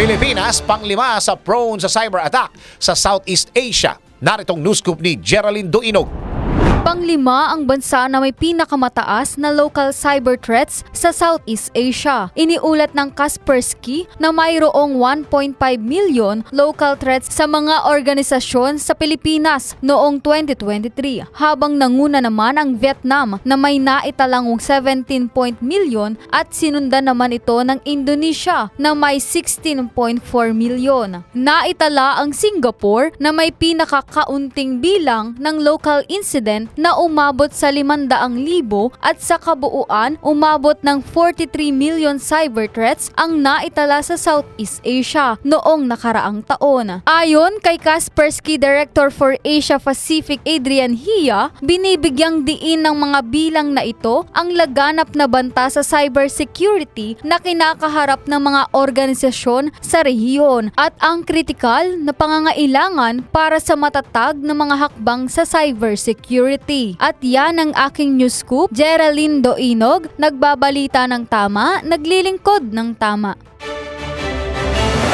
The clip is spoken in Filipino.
Pilipinas, panglima sa prone sa cyber attack sa Southeast Asia. Naritong news scoop ni Geraldine Duinog. Panglima ang bansa na may pinakamataas na local cyber threats sa Southeast Asia. Iniulat ng Kaspersky na mayroong 1.5 million local threats sa mga organisasyon sa Pilipinas noong 2023, habang nanguna naman ang Vietnam na may naitalang 17 point million at sinundan naman ito ng Indonesia na may 16.4 million. Naitala ang Singapore na may pinakakaunting bilang ng local incident na umabot sa 500,000 at sa kabuuan umabot ng 43 million cyber threats ang naitala sa Southeast Asia noong nakaraang taon. Ayon kay Kaspersky Director for Asia Pacific Adrian Hia, binibigyang diin ng mga bilang na ito ang laganap na banta sa cybersecurity na kinakaharap ng mga organisasyon sa rehiyon at ang kritikal na pangangailangan para sa matatag na mga hakbang sa cybersecurity. At yan ang aking news scoop, Geraldine Doinog, nagbabalita ng tama, naglilingkod ng tama.